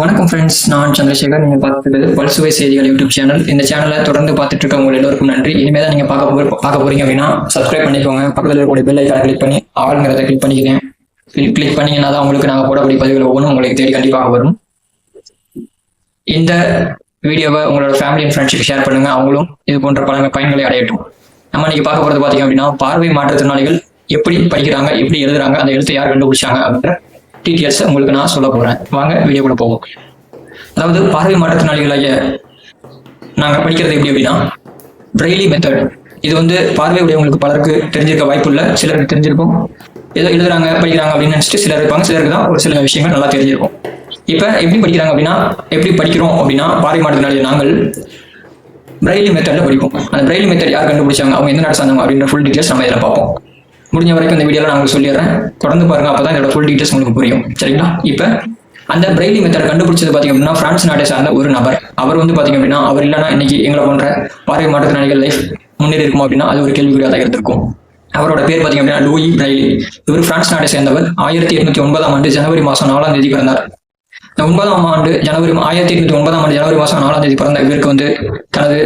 வணக்கம் ஃப்ரெண்ட்ஸ் நான் சந்திரசேகர். நீங்கள் பார்த்துருக்கிறது பல்சுவை செய்திகள் யூடியூப் சேனல். இந்த சேனலை தொடர்ந்து பார்த்துட்டு இருக்க உங்கள் எல்லோருக்கும் நன்றி. இனிமேல் தான் நீங்கள் பார்க்க போகிற பார்க்க போறீங்க அப்படின்னா சப்ஸ்கிரைப் பண்ணிக்கோங்க. பக்கத்தில் இருக்கக்கூடிய பெல் ஐக்கான கிளிக் பண்ணி ஆளுங்கிறத கிளிக் பண்ணிக்கிறேன் கிளிக் கிளிக் பண்ணீங்கன்னா தான் உங்களுக்கு நாங்கள் போடக்கூடிய பதிவுகள் ஒவ்வொன்றும் உங்களுக்கு தேடி கண்டிப்பாக வரும். இந்த வீடியோவை உங்களோட ஃபேமிலி அண்ட் ஃப்ரெண்ட்ஷிப் ஷேர் பண்ணுங்க. அவங்களும் இது போன்ற பல பயன்களை அடையட்டும். நம்ம இன்னைக்கு பார்க்க போகிறது பார்த்தீங்க அப்படின்னா பார்வை மாற்றுத்திறனாளிகள் எப்படி படிக்கிறாங்க எப்படி எழுதுறாங்க அந்த எழுத்தை யார் கண்டுபிடிச்சாங்க அப்படின்ற டீட்டெயில்ஸ் உங்களுக்கு நான் சொல்ல போறேன். வாங்க வீடியோக்குள்ள போவோம். அதாவது பார்வை மாற்றுத்திறனாளிகளாகிய நாங்கள் படிக்கிறது எப்படி அப்படின்னா பிரெய்லி மெத்தட் இது வந்து பார்வை உடையவங்களுக்கு பலருக்கு தெரிஞ்சிருக்க வாய்ப்பு இல்லை சிலருக்கு தெரிஞ்சிருக்கும். ஏதோ எழுதுறாங்க படிக்கிறாங்க அப்படின்னு நினச்சிட்டு சிலர் இருப்பாங்க. சிலருக்கு தான் ஒரு சில விஷயங்கள் நல்லா தெரிஞ்சிருக்கும். இப்போ எப்படி படிக்கிறாங்க அப்படின்னா எப்படி படிக்கிறோம் அப்படின்னா பார்வை மாற்றத்தினாளிகள் நாங்கள் பிரெய்லி மெத்தடில் படிப்போம். அந்த பிரெய்லி மெத்தட் யார் கண்டுபிடிச்சாங்க? அவங்க எந்த நடத்தாங்க அப்படின்ற ஃபுல் டீட்டெயில்ஸ் நம்ம இதில் பார்ப்போம். முடிஞ்ச வரைக்கும் இந்த வீடியோவில் நான் உங்களுக்கு சொல்லிடுறேன். தொடர்ந்து பாருங்க அப்பதான் இதோட ஃபுல் டீட்டெயில்ஸ் உங்களுக்கு புரியும். சரிங்களா? இப்போ அந்த பிரெய்லி மெத்தடை கண்டுபிடிச்சது பார்த்தீங்க அப்படின்னா பிரான்ஸ் நாட்டை சார்ந்த ஒரு நபர். அவர் வந்து பார்த்தீங்க அப்படின்னா அவர் இல்லைன்னா இன்னைக்கு எங்களை போன்ற பார்வை மாற்றுத்திறனாளிகள் லைஃப் முன்னேறி இருக்கும் அப்படின்னா அது ஒரு கேள்விக்குறியாக இருந்திருக்கும். அவரோட பேர் பார்த்தீங்க அப்படின்னா லூயி பிரைலி. இவர் பிரான்ஸ் நாட்டை சேர்ந்தவர். ஆயிரத்தி எட்நூத்தி ஒன்பதாம் ஆண்டு ஜனவரி மாதம் நாலாம் தேதி பிறந்தார். இந்த ஒன்பதாம் ஆண்டு ஜனவரி ஆயிரத்தி எட்நூத்தி ஒன்பதாம் ஆண்டு ஜனவரி மாதம் நாலாம் தேதி பிறந்த இவருக்கு வந்து தனது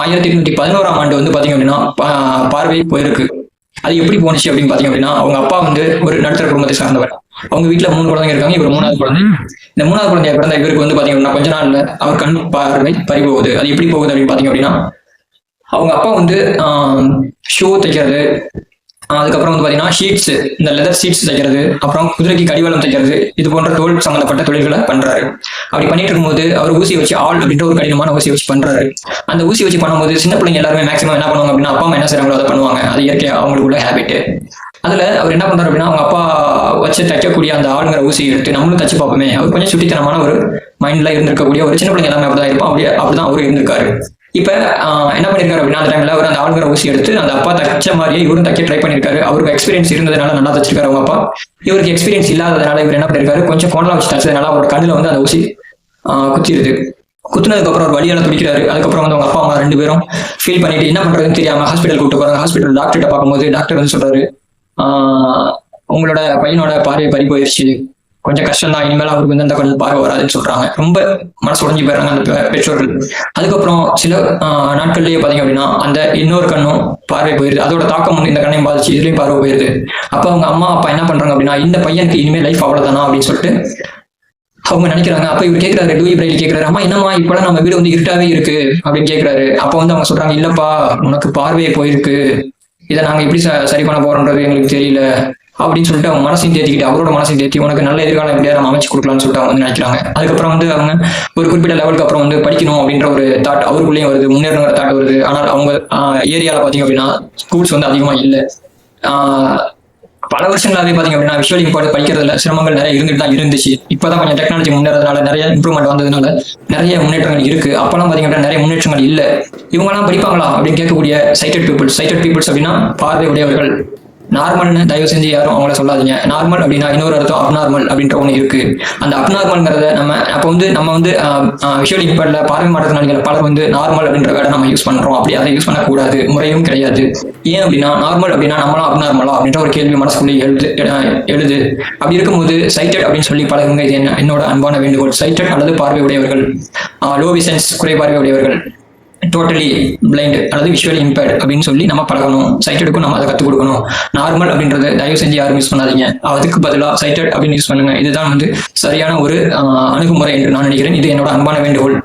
ஆயிரத்தி எட்நூத்தி பதினோராம் ஆண்டு வந்து பார்த்தீங்க அப்படின்னா பார்வை போயிருக்கு. அது எப்படி போனுச்சு அப்படின்னு பாத்தீங்க அப்படின்னா அவங்க அப்பா வந்து ஒரு நடுத்தர குடும்பத்தை சார்ந்தவர். அவங்க வீட்டுல மூணு குழந்தைங்க இருக்காங்க இவர் மூணாவது குழந்தை. இந்த மூணாவது குழந்தைய பிறந்த இவருக்கு வந்து பாத்தீங்க அப்படின்னா கொஞ்ச நாள்ல அவர் கண் பார்வை பறி போகுது அது எப்படி போகுது அப்படின்னு பாத்தீங்க அப்படின்னா அவங்க அப்பா வந்து ஷூ தைக்கிறது அதுக்கப்புறம் வந்து பாத்தீங்கன்னா ஷீட்ஸ் இந்த லெதர் ஷீட்ஸ் தைக்கிறது அப்புறம் குதிரைக்கு கடிவாளம் தைக்கிறது இது போன்ற தோல் சம்பந்தப்பட்ட தொழில்களை பண்றாரு. அப்படி பண்ணிட்டு இருக்கும்போது அவர் ஊசி வச்சு ஆள் அப்படின்ற ஒரு கடினமான ஊசி வச்சு பண்றாரு. அந்த ஊசி வச்சு பண்ணும்போது சின்ன பிள்ளைங்க எல்லாருமே மேக்ஸிமம் என்ன பண்ணுவாங்க அப்படின்னா அப்பா அம்மா என்ன செய்யறாங்களோ அதை பண்ணுவாங்க. அது இயற்கையா அவங்களுக்குள்ள ஹேபிட் அதுல அவர் என்ன பண்றாரு அப்படின்னா அவங்க அப்பா வச்சு தைக்கக்கூடிய அந்த ஆளுங்கிற ஊசி எடுத்து நம்மளும் தச்சு பார்ப்போமே. அவர் கொஞ்சம் சுட்டித்தனமான ஒரு மைண்ட்ல இருந்திருக்கக்கூடிய ஒரு சின்ன பிள்ளைங்க எல்லாமே அப்படிதான் இருப்போம். அப்படியே அப்படிதான் அவரு இருந்திருக்காரு. இப்ப என்ன பண்ணிருக்காரு அப்படின்னா அந்த டைம்ல அவர் அந்த ஆளுங்கிற ஊசி எடுத்து அந்த அப்பா தைச்ச மாதிரியே இவரும் தைக்க ட்ரை பண்ணிருக்காரு. அவருக்கு எக்ஸ்பீரியன்ஸ் இருந்ததுனால நல்லா தச்சிருக்காரு அவங்க அப்பா. இவருக்கு எக்ஸ்பீரியன்ஸ் இல்லாததுனால இவர் என்ன பண்ணிருக்காரு கொஞ்சம் கோணலா வச்சு தச்சதுனால அவரோட கண்ணுல வந்து அந்த ஊசி குத்திடுது குத்திருது. குத்துனதுக்கு அப்புறம் ஒரு வழியால துடிக்கிறாரு. அதுக்கப்புறம் வந்து அவங்க அப்பா அம்மா ரெண்டு பேரும் ஃபீல் பண்ணிட்டு என்ன பண்றதுன்னு தெரியாம ஹாஸ்பிட்டல் கூப்பிட்டு போறாங்க. ஹாஸ்பிட்டல் டாக்டர்கிட்ட பார்க்கும்போது டாக்டர் வந்து சொல்றாரு உங்களோட பையனோட பார்வை பறி போயிருச்சு. கொஞ்சம் கஷ்டம் தான் இனிமேல் அவருக்கு வந்து அந்த கொஞ்சம் பார்வை வராதுன்னு சொல்றாங்க. ரொம்ப மனசு உடஞ்சி போயிடுறாங்க அந்த பெற்றோர்கள். அதுக்கப்புறம் சில நாட்கள்லயே பாத்தீங்க அப்படின்னா அந்த இன்னொரு கண்ணும் பார்வை போயிருது. அதோட தாக்கம் வந்து இந்த கண்ணையும் பாதிச்சு இதுலயும் பார்வை போயிருது. அப்ப அவங்க அம்மா அப்பா என்ன பண்றாங்க அப்படின்னா இந்த பையனுக்கு இனிமேல் லைஃப் அவ்வளவுதானா அப்படின்னு சொல்லிட்டு அவங்க நினைக்கிறாங்க. அப்ப இவர் கேட்கிறாரு டூ பிரைட் கேட்கிறாரு அம்மா என்னம்மா இப்பெல்லாம் நம்ம வீடு வந்து இருட்டாவே இருக்கு அப்படின்னு கேட்கிறாரு அப்ப வந்து அவங்க சொல்றாங்க இல்லப்பா உனக்கு பார்வையே போயிருக்கு. இதை நாங்க எப்படி ச- சரி பண்ண போறோம்ன்றது எங்களுக்கு தெரியல. அப்படின்னு சொல்லிட்டு அவங்க மனசையும் தேத்திக்கிட்டு அவரோட மனசையும் தேத்தி உனக்கு நல்ல எதிர்காலம் எப்படியா நம்ம அமைச்சு கொடுக்கலாம்னு சொல்லிட்டு அவங்க வந்து நினைக்கிறாங்க. அதுக்கப்புறம் வந்து அவங்க ஒரு குறிப்பிட்ட லெவலுக்கு அப்புறம் வந்து படிக்கணும் அப்படின்ற ஒரு தாட் அவருக்குள்ளேயும் வருது முன்னேறணுங்கிற தாட் வருது. ஆனால் அவங்க ஏரியால பாத்தீங்க அப்படின்னா ஸ்கூல்ஸ் வந்து அதிகமா இல்லை. பல வருஷங்களாவே பாத்தீங்க அப்படின்னா விஷுவல் இம்பார்ட் படிக்கிறதுல சிரமங்கள் நிறைய இருந்துட்டு தான் இருந்துச்சு. இப்பதான் கொஞ்சம் டெக்னாலஜி முன்னேறதுனால நிறைய இம்ப்ரூவ்மெண்ட் வந்ததுனால நிறைய முன்னேற்றங்கள் இருக்கு. அப்பெல்லாம் பாத்தீங்க அப்படின்னா நிறைய முன்னேற்றங்கள் இல்லை. இவங்கெல்லாம் படிப்பாங்களா அப்படின்னு கேட்கக்கூடிய சைட்டட் பீப்புள்ஸ் சைட்டட் பீப்புள்ஸ் அப்படின்னா பார்வை உடையவர்கள் நார்மல்னு தயவு செஞ்சு யாரும் அவங்கள சொல்லாதீங்க. நார்மல் அப்படின்னா இன்னொரு அர்த்தம் அப்நார்மல் அப்படின்ற ஒன்று இருக்கு. அந்த அப்நார்மல்ங்கிறத நம்ம அப்போ வந்து நம்ம வந்து விஷுவல் இம்பேர்ட்ல பார்வை மாற்றுத்திறனாளிகள் பலர் வந்து நார்மல் அப்படின்ற வேர்டை நம்ம யூஸ் பண்றோம். அப்படி அதை யூஸ் பண்ணக்கூடாது. முறையும் கிடையாது. ஏன் அப்படின்னா நார்மல் அப்படின்னா நம்மளும் அப்நார்மலா அப்படின்ற ஒரு கேள்வி மனசுக்குள்ளே எழுது எழுது. அப்படி இருக்கும்போது சைட்டட் அப்படின்னு சொல்லி பழகுங்க இது என்ன? என்னோட அன்பான வேண்டுகோள். சைட்டட் அல்லது பார்வை உடையவர்கள் லோ விசன்ஸ் குறைபார்வை உடையவர்கள் டோட்டலி பிளைண்ட் அல்லது விஷுவல் இம்பேர்ட் அப்படின்னு சொல்லி நம்ம பழகணும். சைட்டடுக்கும் நம்ம அதை கற்றுக் கொடுக்கணும். நார்மல் அப்படின்றத தயவு செஞ்சு யாரும் யூஸ் பண்ணாதீங்க. அதுக்கு பதிலாக சைட்டட் அப்படின்னு யூஸ் பண்ணுங்க. இதுதான் வந்து சரியான ஒரு அணுகுமுறை என்று நான் நினைக்கிறேன். இது என்னோட அன்பான வேண்டுகோள்.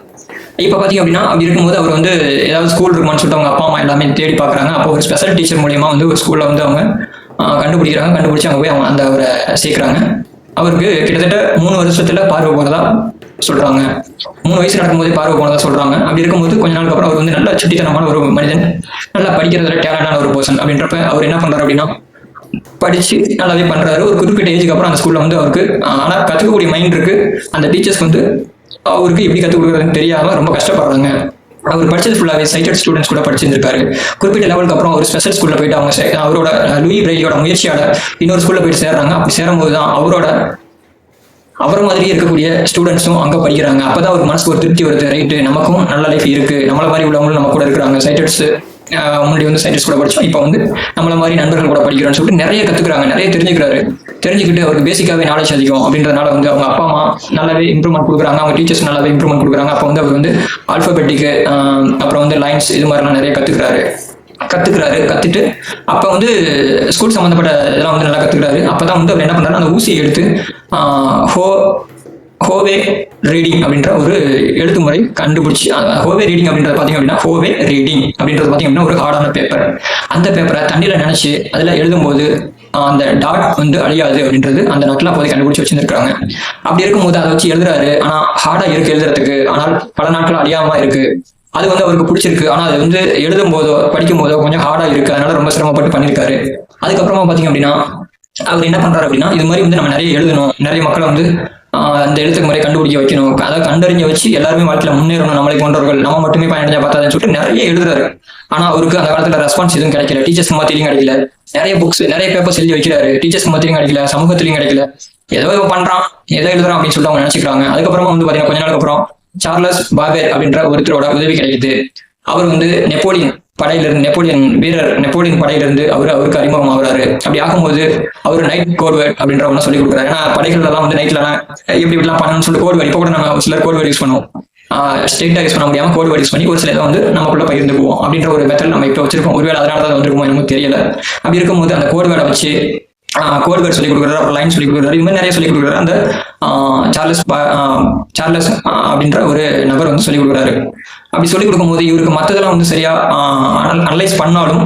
இப்போ பார்த்தீங்க அப்படின்னா அப்படி இருக்கும்போது அவர் வந்து ஏதாவது ஸ்கூல் இருக்குமான்னு சொல்லிட்டு அவங்க அப்பா அம்மா எல்லாமே தேடி பார்க்குறாங்க அப்போ ஒரு ஸ்பெஷல் டீச்சர் மூலியமாக வந்து ஒரு ஸ்கூலில் வந்து அவங்க கண்டுபிடிக்கிறாங்க. கண்டுபிடிச்சி அவங்க போய் அவங்க அந்த அவரை சேர்க்குறாங்க. அவருக்கு கிட்டத்தட்ட மூணு வருஷத்தில் பார்வை போகிறதா சொல்றாங்க. மூணு வயசு நடக்கும்போதே பார்வை போனதா சொல்றாங்க. அப்படி இருக்கும்போது கொஞ்ச நாளுக்கு அப்புறம் அவர் வந்து நல்ல சுட்டித்தனமான ஒரு மனிதன் நல்லா படிக்கிறதுல டேலண்டான ஒரு பர்சன் அப்படின்றப்ப அவர் என்ன பண்றாரு அப்படின்னா படிச்சு நல்லாவே பண்றாரு. ஒரு குறிப்பிட்ட ஏஜுக்கு அப்புறம் அந்த ஸ்கூல்ல வந்து அவருக்கு ஆனா கத்துக்கக்கூடிய மைண்ட் இருக்கு. அந்த டீச்சர்ஸ் வந்து அவருக்கு எப்படி கத்துக் கொடுக்குறதுன்னு தெரியாம ரொம்ப கஷ்டப்படுறாங்க. அவர் படிச்சது ஃபுல்லாகவே சைட்டட் ஸ்டூடெண்ட்ஸ் கூட படிச்சிருந்திருக்காரு. குறிப்பிட்ட லெவலுக்கு அப்புறம் ஒரு ஸ்பெஷல் ஸ்கூல்ல போயிட்டு அவங்க அவரோட லூயி பிரைலியோட முயற்சியோட இன்னொரு ஸ்கூல்ல போயிட்டு சேர்றாங்க. அப்படி சேரும்போது தான் அவரோட அவர் மாதிரியே இருக்கக்கூடிய ஸ்டூடெண்ட்ஸும் அங்கே படிக்கிறாங்க. அப்பதான் அவருக்கு மனசுக்கு ஒரு திருப்தி வருது. ரைட்டு நமக்கும் நல்ல லைஃப் இருக்கு. நம்மள மாதிரி உள்ளவங்களும் நம்ம கூட இருக்கிறாங்க. சைட்டட்ஸ் முன்னாடி வந்து சயின்டிஸ்ட் கூட படிச்சோம். இப்போ வந்து நம்மள மாதிரி நண்பர்கள் கூட படிக்கிறோம்னு சொல்லிட்டு நிறைய கத்துக்கிறாங்க. நிறைய தெரிஞ்சுக்கிறாரு. தெரிஞ்சுக்கிட்டு அவருக்கு பேசிக்காவே நாலேஜ் அதிகம் அப்படின்றதுனால வந்து அவங்க அப்பா அம்மா நல்லாவே இம்ப்ரூவ்மெண்ட் கொடுக்குறாங்க. அவங்க டீச்சர்ஸ் நல்லாவே இம்ப்ரூவ்மெண்ட் கொடுக்குறாங்க. அப்போ வந்து அவர் வந்து ஆல்பபெட்டிக்கு அப்புறம் வந்து லைன்ஸ் இது மாதிரிலாம் நிறைய கத்துக்கிறாரு. கத்துக்கிறாரு கத்துட்டு அப்போ வந்து ஸ்கூல் சம்மந்தப்பட்ட இதெல்லாம் வந்து நல்லா கத்துக்கிறாரு. அப்பதான் வந்து அவர் என்ன பண்றாரு அந்த ஊசியை எடுத்து ஹோ ஹோவே ரீடிங் அப்படின்ற ஒரு எழுத்து முறை கண்டுபிடிச்சி ஹோவே ரீடிங் அப்படின்றது பார்த்தீங்க அப்படின்னா ஹோவே ரீடிங் அப்படின்றது பார்த்தீங்க அப்படின்னா ஒரு ஹார்டான பேப்பர் அந்த பேப்பரை தண்ணியில் நினச்சி அதில் எழுதும்போது அந்த டாட் வந்து அழியாது அப்படின்றது அந்த நாட்டில் அப்போதை கண்டுபிடிச்சி வச்சிருக்காங்க அப்படி இருக்கும்போது அதை வச்சு எழுதுறாரு. ஆனால் ஹார்டாக இருக்கு எழுதுறதுக்கு. ஆனால் பல நாட்கள் அழியாமல் இருக்கு. அது வந்து அவருக்கு பிடிச்சிருக்கு. ஆனா அது வந்து எழுதும் போதோ படிக்கும் போதோ கொஞ்சம் ஹார்டா இருக்கு. அதனால ரொம்ப சிரமப்பட்டு பண்ணியிருக்காரு அதுக்கப்புறமா பாத்தீங்க அப்படின்னா அவர் என்ன பண்றாரு அப்படின்னா இது மாதிரி வந்து நம்ம நிறைய எழுதணும். நிறைய மக்களை வந்து அந்த எழுத்துக்கு முறை கண்டுபிடிக்க வைக்கணும். அதை கண்டறிஞ்ச வச்சு எல்லாருமே வாழ்க்கையில முன்னேறணும். நம்மளை போன்றவர்கள் நம்ம மட்டுமே பயனடைஞ்சா பார்த்தாதுன்னு சொல்லிட்டு நிறைய எழுதுறாரு. ஆனா அவருக்கு அந்த காலத்துல ரெஸ்பான்ஸ் எதுவும் கிடைக்கல. டீச்சர்ஸ் மாத்திரியும் கிடைக்கல. நிறைய புக்ஸ் நிறைய பேப்பர்ஸ் எழுதி வைக்கிறாரு. டீச்சர்ஸ் மாத்திரியும் கிடைக்கல. சமூகத்திலையும் கிடைக்கல. ஏதோ பண்றான். ஏதோ எழுதுறான் அப்படின்னு சொல்லிட்டு அவங்க நினைச்சுக்கிறாங்க. அதுக்கப்புறமா வந்து பாத்தீங்கன்னா கொஞ்ச நாளுக்கு அப்புறம் சார்லஸ் பாபேர் அப்படின்ற ஒருத்தரோட உதவி கிடைக்குது அவர் வந்து நெப்போலியன் படையிலிருந்து நெப்போலியன் வீரர் நெப்போலியன் படையிலிருந்து அவர் அவருக்கு அறிமுகம் ஆகுறாரு. அப்படி ஆகும்போது அவர் நைட் கோட்வேர்ட் அப்படின்ற ஒன்று சொல்லி கொடுக்குறாரு. ஏன்னா படைகள் எல்லாம் வந்து நைட்ல எப்படி இப்படிலாம் பண்ணணும்னு சொல்லி கோட்வேர்ட் இப்போ கூட நம்ம ஒரு சிலர் கோட்வேர்ட் யூஸ் பண்ணுவோம். ஸ்ட்ரெயிட்டாக யூஸ் பண்ண முடியாம கோட்வேர்ட் யூஸ் பண்ணி ஒரு சில இதை வந்து நமக்குள்ள பகிர்ந்துக்குவோம் அப்படின்ற ஒரு மெத்தட் நம்ம இப்போ வச்சிருக்கோம். ஒருவேளை அதனால தான் வந்துருக்குமோ எனக்கு தெரியல. அப்படி இருக்கும்போது அந்த கோட்வேர்டை வச்சு கோட் சொல்லிக் சொல்லி கொடுக்குறாரு அப்புறம் லைன் சொல்லி கொடுக்குறாரு இது மாதிரி நிறைய சொல்லி கொடுக்குறாரு. அந்த சார்லஸ் சார்லஸ் அப்படின்ற ஒரு நபர் வந்து சொல்லி கொடுக்குறாரு. அப்படி சொல்லி கொடுக்கும்போது இவருக்கு மற்றதெல்லாம் வந்து சரியா அனலைஸ் பண்ணாலும்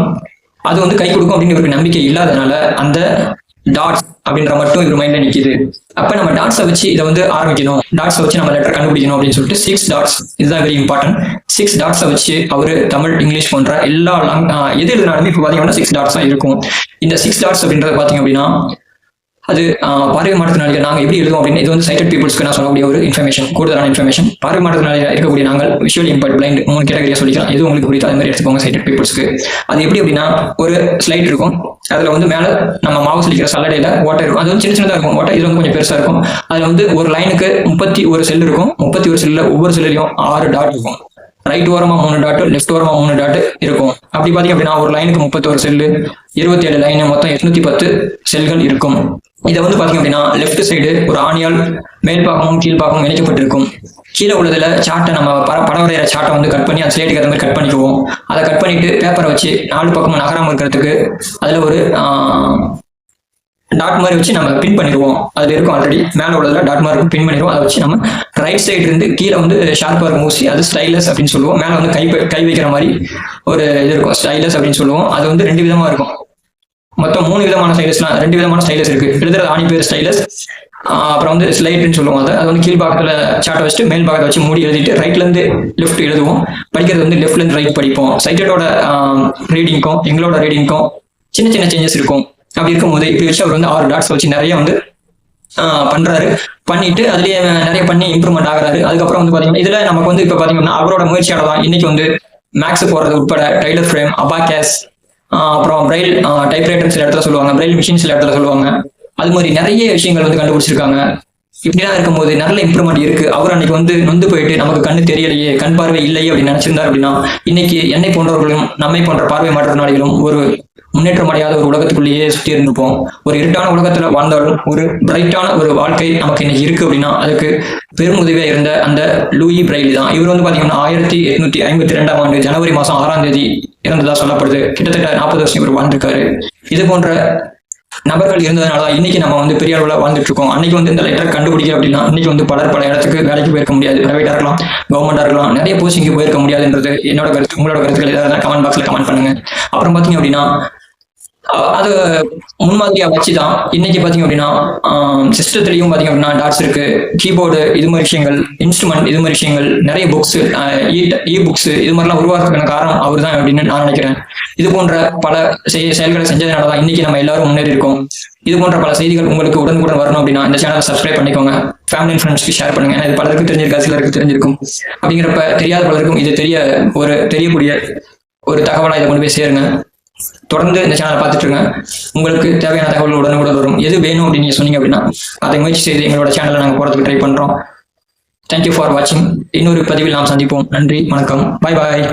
அது வந்து கை கொடுக்கும் அப்படின்னு இவருக்கு நம்பிக்கை இல்லாதனால அந்த டாட்ஸ் அப்படின்ற மட்டும் இவர் மைண்ட்ல நிக்குது. அப்ப நம்ம டாட்ஸை வச்சு இதை வந்து ஆரம்பிக்கணும். டாட்ஸை வச்சு நம்ம லெட்டர் கண்டுபிடிக்கணும் அப்படின்னு சொல்லிட்டு சிக்ஸ் டாட்ஸ் இதுதான் வெரி இம்பார்ட்டன்ட் சிக்ஸ் டாட்ஸை வச்சு அவர் தமிழ் இங்கிலீஷ் போன்ற எல்லா எது எழுதினாலுமே இப்போ பார்த்தீங்கன்னா சிக்ஸ் டாட்ஸ் தான் இருக்கும். இந்த சிக்ஸ் டாட்ஸ் அப்படின்றது பார்த்தீங்க அப்படின்னா அது ஆஹ், பார்வை மாற்றத்தினாளிகள் நாங்கள் எப்படி எழுதுவோம் அப்படின்னு இது வந்து சைட்டட் பீப்புள்ஸ்க்கு நான் சொல்லக்கூடிய ஒரு இன்ஃபர்மேஷன் கூடுதலான இன்ஃபர்மேஷன் பார்வை மாற்றத்தினால இருக்கக்கூடிய நாங்கள் விஷுவல் இம்பர்ட் பிளைண்ட் மூணு கேட்டகரியா சொல்லிக்கலாம் எது உங்களுக்கு புரியுது? அது மாதிரி எடுத்துக்கோங்க சைட்டட் பீப்புள்ஸ்க்கு அது எப்படி அப்படின்னா ஒரு ஸ்லைட் இருக்கும். அதுல வந்து மேல நம்ம மாவு சொல்லிக்கிற சல்லடையில ஓட்டை இருக்கும். அது வந்து சின்ன சின்னதா இருக்கும். ஓட்டை இது வந்து கொஞ்சம் பெருசா இருக்கும். அதுல வந்து ஒரு லைனுக்கு முப்பத்தி ஒரு செல் இருக்கும். முப்பத்தி ஒரு செல்ல ஒவ்வொரு செல்லையும் ஆறு டாட் இருக்கும். ரைட் ஓரமா மூணு டாட் லெஃப்ட் ஓரமா மூணு டாட் இருக்கும். அப்படி பாத்தீங்க அப்படின்னா ஒரு லைனுக்கு முப்பத்தோரு செல்லு இருபத்தி ஏழு லைன் மொத்தம் எட்நூத்தி பத்து செல்கள் இருக்கும். இதை வந்து பாத்தீங்க அப்படின்னா லெஃப்ட் சைடு ஒரு ஆணியால் மேல் பாகமும் கீழ் பாகமும் இணைக்கப்பட்டிருக்கும். கீழே உள்ளதுல சாட்டை நம்ம பட படம் வரைகிற சாட்டை வந்து கட் பண்ணி அந்த ஸ்லேட்டுக்கு மாதிரி கட் பண்ணிக்குவோம். அதை கட் பண்ணிட்டு பேப்பரை வச்சு நாலு பக்கமும் நகராமல் இருக்கிறதுக்கு அதில் ஒரு டாட் மாதிரி வச்சு நம்ம பின் பண்ணிடுவோம். அது இருக்கும் ஆல்ரெடி மேலே உள்ளதில் டாட் மாதிரி பின் பண்ணிடுவோம். அதை வச்சு நம்ம ரைட் சைடு இருந்து கீழே வந்து ஷார்ப்பாக இருக்கும் ஊசி அது ஸ்டைலஸ் அப்படின்னு சொல்லுவோம். மேலே வந்து கை கை வைக்கிற மாதிரி ஒரு இது இருக்கும். ஸ்டைலஸ் அப்படின்னு சொல்லுவோம். அது வந்து ரெண்டு விதமாக இருக்கும். மொத்தம் மூணு விதமான ஸ்டைலஸ்லாம் ரெண்டு விதமான ஸ்டைலஸ் இருக்கு. எழுதுறது ஆணி பேர் ஸ்டைலஸ் அப்புறம் வந்து ஸ்லைட்னு சொல்லுவோம் அதை. அது வந்து கீழ் பாகத்துல சாட்டை வச்சுட்டு மேல் பாகத்தை வச்சு மூடி எழுதிட்டு ரைட்ல இருந்து லெஃப்ட் எழுதுவோம். படிக்கிறது வந்து லெஃப்ட்ல இருந்து ரைட் படிப்போம். சைட்டடோட ரீடிங்க்கும் எங்களோட ரீடிங்க்கும் சின்ன சின்ன சேஞ்சஸ் இருக்கும். அப்படி இருக்கும்போது இப்படி வச்சு அவர் வந்து ஆறு டாட்ஸ் வச்சு நிறைய வந்து பண்றாரு. பண்ணிட்டு அதுலயே நிறைய பண்ணி இம்ப்ரூவ்மெண்ட் ஆகுறாரு. அதுக்கப்புறம் வந்து பாத்தீங்கன்னா இதுல நமக்கு வந்து இப்ப பாத்தீங்கன்னா அவரோட முயற்சியால தான் இன்னைக்கு வந்து மேக்ஸ் போறது உட்பட டைலர் ஃப்ரேம் அபாகேஸ் அப்புறம் பிரைல் டைப்ரைட்டர் சில இடத்துல சொல்லுவாங்க. பிரைல் மிஷின் சில இடத்துல சொல்லுவாங்க. அது மாதிரி நிறைய விஷயங்கள் வந்து கண்டுபிடிச்சிருக்காங்க. இப்படிலாம் இருக்கும்போது நல்ல இம்ப்ரூவ்மெண்ட் இருக்கு. அவர் அன்னைக்கு வந்து நொந்து போயிட்டு நமக்கு கண்ணு தெரியலையே கண் பார்வை இல்லையே அப்படின்னு நினைச்சிருந்தார் அப்படின்னா இன்னைக்கு என்னை போன்றவர்களும் நம்மை போன்ற பார்வை மாற்றத்தினாளிகளும் ஒரு முன்னேற்றம் அடையாத ஒரு உலகத்துக்குள்ளேயே சுற்றி இருந்திருப்போம். ஒரு இருட்டான உலகத்துல வாழ்ந்தாலும் ஒரு பிரைட்டான ஒரு வாழ்க்கை நமக்கு இன்னைக்கு இருக்கு அப்படின்னா அதுக்கு பெரும் உதவியா இருந்த அந்த லூயி பிரைலி தான். இவர் வந்து பாத்தீங்கன்னா ஆயிரத்தி எட்நூத்தி ஐம்பத்தி ரெண்டாம் ஆண்டு ஜனவரி மாசம் ஆறாம் தேதி இறந்ததா சொல்லப்படுது. கிட்டத்தட்ட நாற்பது வருஷம் இவர் வாழ்ந்திருக்காரு. இது போன்ற நபர்கள் இருந்ததுனால தான் இன்னைக்கு நம்ம வந்து பெரிய அளவில் வாழ்ந்துட்டு இருக்கோம். அன்னைக்கு வந்து இந்த லெட்டர் கண்டுபிடிக்க அப்படின்னா இன்னைக்கு வந்து பலர் பல இடத்துக்கு வேலைக்கு போயிருக்க முடியாது. பிரைவேட்டா இருக்கலாம் கவர்மெண்டா இருக்கலாம் நிறைய போஸ்டிங்க்கு போயிருக்க முடியாதுன்றது என்னோட கருத்து உங்களோட கருத்துக்கள் ஏதாவது கமெண்ட் பாக்ஸ்ல கமெண்ட் பண்ணுங்க. அப்புறம் பாத்தீங்க அப்படின்னா அது முன்மாதிரியா வச்சுதான். இன்னைக்கு பாத்தீங்க அப்படின்னா சிஸ்டத்துலயும் பாத்தீங்க அப்படின்னா டாட்ஸ் இருக்கு. கீபோர்டு இது மாதிரி விஷயங்கள் இன்ஸ்ட்ருமெண்ட் இது மாதிரி விஷயங்கள் நிறைய புக்ஸ் இ புக்ஸ் இது மாதிரிலாம் உருவாக்குறதுக்கான காரணம் அவர் தான் அப்படின்னு நான் நினைக்கிறேன். இது போன்ற பல செயல்களை செஞ்சதுனால தான் இன்னைக்கு நம்ம எல்லாரும் முன்னேறி இருக்கோம். இது போன்ற பல செய்திகள் உங்களுக்கு உடனுக்குடன் வரணும் அப்படின்னா இந்த சேனலை சப்ஸ்கிரைப் பண்ணிக்கோங்க. ஃபேமிலி அண்ட் ஃப்ரெண்ட்ஸ்க்கு ஷேர் பண்ணுங்க. ஏன்னா இது பலருக்கு தெரிஞ்சிருக்கா? சிலருக்கு தெரிஞ்சிருக்கும். அப்படிங்கிறப்ப தெரியாத பலருக்கும் இது தெரிய ஒரு தெரியக்கூடிய ஒரு தகவலாக இதை கொண்டு போய் சேருங்க. தொடர்ந்து இந்த சேனலை பார்த்துட்டு இருங்க. உங்களுக்கு தேவையான தகவல் உடனுக்குடன் வரும். எது வேணும் அப்படின்னு நீங்க சொன்னீங்க அப்படின்னா அதை முயற்சி செய்து எங்களோட சேனலை நாங்கள் போறதுக்கு ட்ரை பண்றோம். தேங்க்யூ ஃபார் வாட்சிங் இன்னொரு பதிவில் நாம் சந்திப்போம். நன்றி வணக்கம். பாய் பாய்